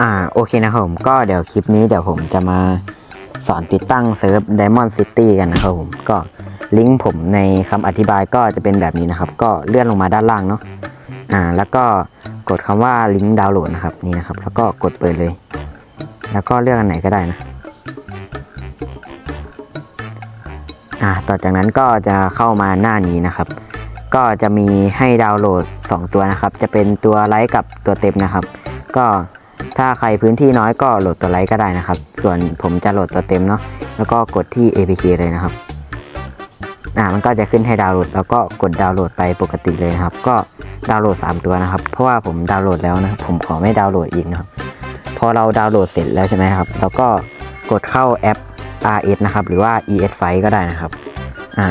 อ่าโอเคนะครับผมก็เดี๋ยวคลิปนี้เดี๋ยวผมจะมาสอนติดตั้งเซิร์ฟ Diamond City กันนะครับผมก็ลิงก์ผมในคำอธิบายก็จะเป็นแบบนี้นะครับ ก็เลื่อนลงมาด้านล่างเนาะอ่า แล้วก็กดคำว่าลิงก์ดาวน์โหลดนะครับนี่นะครับ แล้วก็กดเปิดเลย แล้วก็เลือกอันไหนก็ได้นะอ่าต่อจากนั้นก็จะเข้ามาหน้านี้นะครับ ก็จะมีให้ดาวน์โหลด 2 ตัวนะครับ จะเป็นตัวไลท์กับตัวเต็มนะครับ ก็ ถ้าใครพื้นที่น้อยก็โหลดตัวไลท์ก็ได้นะครับ ส่วนผมจะโหลดตัวเต็มเนาะแล้วก็กดที่ APK เลยนะครับอ่ามันก็จะขึ้นให้ดาวน์โหลด แล้วก็กดดาวน์โหลดไปปกติเลยครับ ก็ดาวน์โหลด 3 ตัวนะครับ เพราะว่าผมดาวน์โหลดแล้วนะผมขอไม่ดาวน์โหลดอีกนะครับพอเราดาวน์โหลดเสร็จแล้วใช่ไหมครับเราก็กดเข้าแอป RS นะครับ หรือว่า ES File ก็ได้นะครับอ่า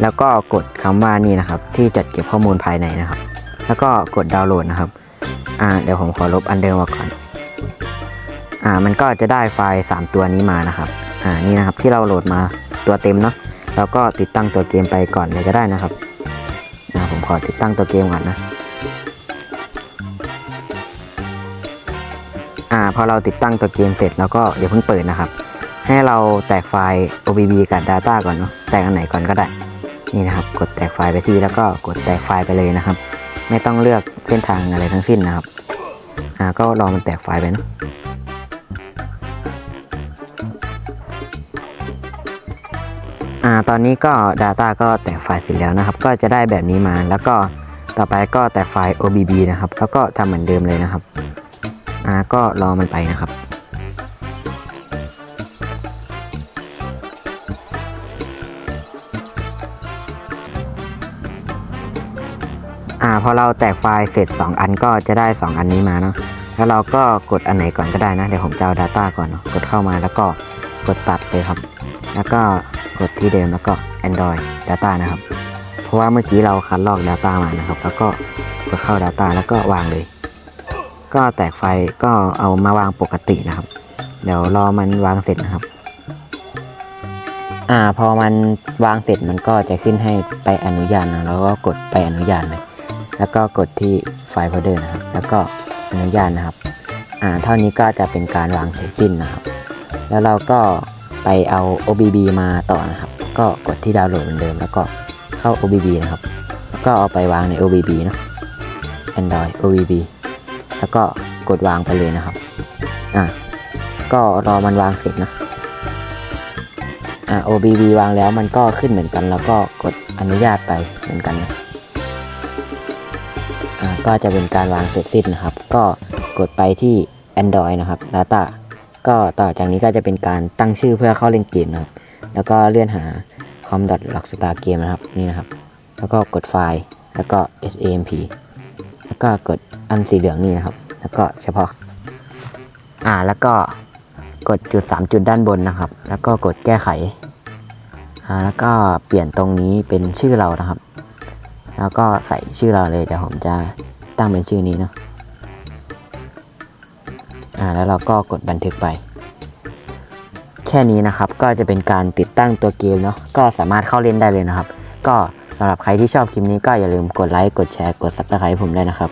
แล้วก็กดคำว่านี่นะครับ ที่จัดเก็บข้อมูลภายในนะครับ แล้วก็กดดาวน์โหลดนะครับ อ่าเดี๋ยวผมขอลบอันเดิมออกก่อน อ่า มันก็จะได้ไฟล์ 3 ตัวนี้มานะครับ อ่า นี่นะครับที่เราโหลดมาตัวเต็มเนาะแล้วก็ติดตั้งตัวเกมไปก่อนเลยก็ได้นะครับอ่าผมขอติดตั้งตัวเกมก่อนนะ อ่า พอเราติดตั้งตัวเกมเสร็จแล้วก็เดี๋ยวเพิ่งเปิดนะครับ ให้เราแตกไฟล์ OBB กับ Data ก่อนเนาะ แตกอันไหนก่อนก็ได้ นี่นะครับ กดแตกไฟล์ไปที่แล้วก็กดแตกไฟล์ไปเลยนะครับ ไม่ต้องเลือกเส้นทางอะไรทั้งสิ้นนะครับ อ่าก็รอมันแตกไฟไปเนาะอ่าตอนนี้ก็ Data ก็แตกไฟล์เสร็จแล้วนะครับ ก็จะได้แบบนี้มาแล้วก็ต่อไปก็แตกไฟล์ OBB นะครับ แล้วก็ทำเหมือนเดิมเลยนะครับอ่าก็รอมันไปนะครับ อ่าพอเราแตกไฟล์เสร็จ 2 อันก็จะได้ 2 อันนี้มาเนาะแล้วเราก็กดอันไหนก่อนก็ได้นะ เดี๋ยวผมจะเอา Data ก่อนเนาะกดเข้ามาแล้วก็กดตัดเลยครับ แล้วก็กดที่เดิมแล้วก็ Android Data นะครับ เพราะว่าเมื่อกี้เราคัดลอก Data มานะครับ แล้วก็กดเข้า Data แล้วก็วางเลย ก็แตกไฟล์ก็เอามาวางปกตินะครับ เดี๋ยวรอมันวางเสร็จนะครับอ่าพอมันวางเสร็จมันก็จะขึ้นให้ไปอนุญาตนะแล้วก็กดไปอนุญาตเลย แล้วก็กดที่ไฟล์โฟลเดอร์นะครับ แล้วก็อนุญาตนะครับ อ่า เท่านี้ก็จะเป็นการวางเสร็จสิ้นนะครับ แล้วเราก็ไปเอา OBB มาต่อนะครับ ก็กดที่ดาวน์โหลดเหมือนเดิม แล้วก็เข้า OBB นะครับ แล้วก็เอาไปวางใน OBB นอะ Android OBB แล้วก็กดวางไปเลยนะครับ อ่าก็รอมันวางเสร็จนะ อ่า OBB วางแล้วมันก็ขึ้นเหมือนกัน แล้วก็กดอนุญาตไปเหมือนกันนะ ก็จะเป็นการวางเสร็จสิ้นนะครับ ก็กดไปที่ Android นะครับ Data ก็ต่อจากนี้ก็จะเป็นการตั้งชื่อเพื่อเข้าเล่นเกมนะครับ แล้วก็เลื่อนหา com.lockstar game นะครับนี่นะครับ แล้วก็กดไฟล์แล้วก็ samp แล้วก็กดอันสีเหลืองนี่นะครับ แล้วก็เฉพาะ อ่าแล้วก็กดจุด 3 จุดด้านบนนะครับ แล้วก็กดแก้ไขอ่าแล้วก็เปลี่ยนตรงนี้เป็นชื่อเรานะครับ แล้วก็ใส่ชื่อเราเลยเดี๋ยวผมจะตั้งเป็นชื่อนี้เนาะอ่าแล้วเราก็กดบันทึกไป แค่นี้นะครับก็จะเป็นการติดตั้งตัวเกมเนาะก็สามารถเข้าเล่นได้เลยนะครับ ก็สำหรับใครที่ชอบคลิปนี้ก็อย่าลืมกดไลค์กดแชร์กด subscribe ผมด้วยนะครับ